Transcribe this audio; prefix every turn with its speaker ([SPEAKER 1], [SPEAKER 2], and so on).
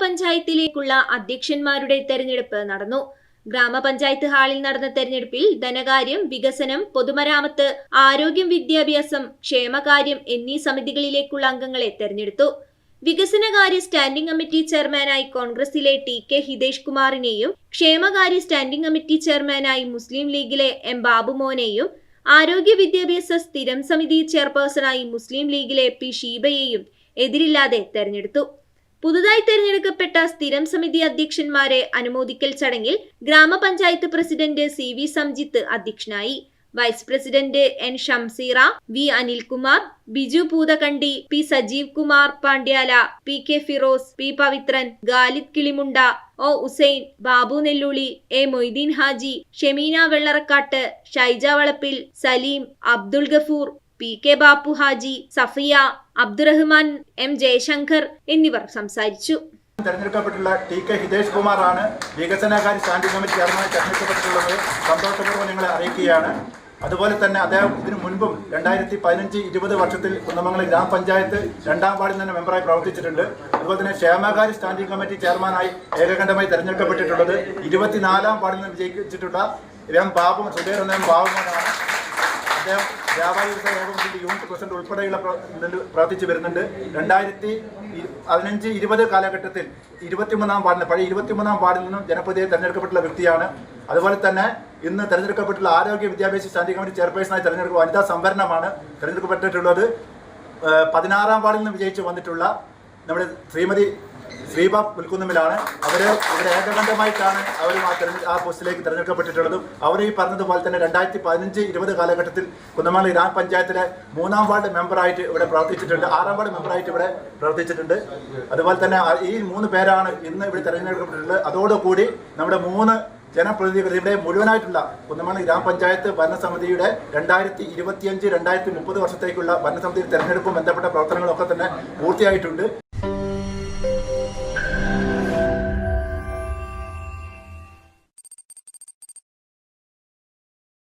[SPEAKER 1] ഗ്രാമപഞ്ചായത്തിലേക്കുള്ള അധ്യക്ഷന്മാരുടെ തെരഞ്ഞെടുപ്പ് നടന്നു. ഗ്രാമപഞ്ചായത്ത് ഹാളിൽ നടന്ന തെരഞ്ഞെടുപ്പിൽ ധനകാര്യം വികസനം പൊതുമരാമത്ത് ആരോഗ്യം വിദ്യാഭ്യാസം ക്ഷേമകാര്യം എന്നീ സമിതികളിലേക്കുള്ള അംഗങ്ങളെ തെരഞ്ഞെടുത്തു. വികസനകാര്യ സ്റ്റാൻഡിംഗ് കമ്മിറ്റി ചെയർമാനായി കോൺഗ്രസിലെ ടി കെ ഹിതേഷ് കുമാറിനെയും ക്ഷേമകാര്യ സ്റ്റാൻഡിംഗ് കമ്മിറ്റി ചെയർമാനായി മുസ്ലിം ലീഗിലെ എം ബാബുമോനെയും ആരോഗ്യ വിദ്യാഭ്യാസ സ്ഥിരം സമിതി ചെയർപേഴ്സണായി മുസ്ലിം ലീഗിലെ പി ഷീബയെയും എതിരില്ലാതെ തെരഞ്ഞെടുത്തു. പുതുതായി തെരഞ്ഞെടുക്കപ്പെട്ട സ്ഥിരം സമിതി അധ്യക്ഷന്മാരെ അനുമോദിക്കൽ ചടങ്ങിൽ ഗ്രാമപഞ്ചായത്ത് പ്രസിഡന്റ് സി വി സംജിത്ത് അധ്യക്ഷനായി. Vice president N Shamseera V Anilkumar Biju Poothakandi P Sajeev Kumar Pandyala P K Firoz P Pavithran Galid Kilimunda O Usain Babu Nelluli A Moideen Haji Shemeena Vellarakkat Shaija Valappil Saleem Abdul Gafoor P K Bappu Haji Safiya Abdurahman M Jayashankar എന്നിവർ സംസാരിച്ചു.
[SPEAKER 2] തെരഞ്ഞെടുക്കപ്പെട്ടുള്ള T K Hitesh ആണ് വികസനകാര്യ standing committee chairman തെരഞ്ഞെടുക്കപ്പെട്ടിട്ടുള്ളത്. സന്തോഷപൂർവം നിങ്ങളെ അറിയിക്കുകയാണ്. അതുപോലെ തന്നെ അദ്ദേഹം ഇതിനു മുൻപും രണ്ടായിരത്തി പതിനഞ്ച് ഇരുപത് വർഷത്തിൽ കുന്നമംഗലം ഗ്രാമപഞ്ചായത്ത് രണ്ടാം വാർഡിൽ തന്നെ മെമ്പറായി പ്രവർത്തിച്ചിട്ടുണ്ട്. അതുപോലെ തന്നെ ക്ഷേമകാര്യ സ്റ്റാൻഡിംഗ് കമ്മിറ്റി ചെയർമാനായി ഏകകണ്ഠമായി തെരഞ്ഞെടുക്കപ്പെട്ടിട്ടുള്ളത്. ഇരുപത്തിനാലാം വാർഡിൽ നിന്ന് വിജയിച്ചിട്ടുള്ള എം ബാബു സുധീർ എന്ന എം അദ്ദേഹം വ്യാപാരി വ്യവസായ ഏകോപനത്തിന്റെ യൂണിറ്റ് പ്രസിഡന്റ് ഉൾപ്പെടെയുള്ള പ്രവർത്തിച്ചു വരുന്നുണ്ട്. രണ്ടായിരത്തി പതിനഞ്ച് ഇരുപത് കാലഘട്ടത്തിൽ ഇരുപത്തിമൂന്നാം വാർഡിൽ പഴയ ഇരുപത്തിമൂന്നാം വാർഡിൽ നിന്നും ജനപ്രതിയെ തെരഞ്ഞെടുക്കപ്പെട്ടുള്ള വ്യക്തിയാണ്. അതുപോലെ തന്നെ ഇന്ന് തെരഞ്ഞെടുക്കപ്പെട്ടുള്ള ആരോഗ്യ വിദ്യാഭ്യാസ സ്റ്റാൻഡിംഗ് കമ്മിറ്റി ചെയർപേഴ്സണായി തെരഞ്ഞെടുക്കുക വനിതാ സംവരണമാണ് തെരഞ്ഞെടുക്കപ്പെട്ടിട്ടുള്ളത്. പതിനാറാം വാർഡിൽ നിന്ന് വിജയിച്ച് വന്നിട്ടുള്ള നമ്മുടെ ശ്രീമതി ശ്രീബ പുൽക്കുന്നുമിലാണ് അവർ ഇവിടെ ഏകകണ്ഠമായിട്ടാണ് അവർ ആ തെരഞ്ഞെ ആ പോസ്റ്റിലേക്ക് തിരഞ്ഞെടുക്കപ്പെട്ടിട്ടുള്ളതും. അവർ ഈ പറഞ്ഞതുപോലെ തന്നെ രണ്ടായിരത്തി പതിനഞ്ച് ഇരുപത് കാലഘട്ടത്തിൽ കുന്നമംഗലം ഗ്രാമപഞ്ചായത്തിലെ മൂന്നാം വാർഡ് മെമ്പറായിട്ട് ഇവിടെ പ്രവർത്തിച്ചിട്ടുണ്ട്. ആറാം വാർഡ് മെമ്പറായിട്ട് ഇവിടെ പ്രവർത്തിച്ചിട്ടുണ്ട്. അതുപോലെ തന്നെ ഈ മൂന്ന് പേരാണ് ഇന്ന് ഇവിടെ തിരഞ്ഞെടുക്കപ്പെട്ടിട്ടുള്ളത്. അതോടുകൂടി നമ്മുടെ മൂന്ന് ജനപ്രതിനിധികൾ ഇവിടെ മുഴുവനായിട്ടുള്ള കുന്നമംഗലം ഗ്രാമപഞ്ചായത്ത് ഭരണസമിതിയുടെ രണ്ടായിരത്തി ഇരുപത്തിയഞ്ച് രണ്ടായിരത്തി മുപ്പത് വർഷത്തേക്കുള്ള ഭരണസമിതി തെരഞ്ഞെടുപ്പും ബന്ധപ്പെട്ട പ്രവർത്തനങ്ങളൊക്കെ തന്നെ പൂർത്തിയായിട്ടുണ്ട്.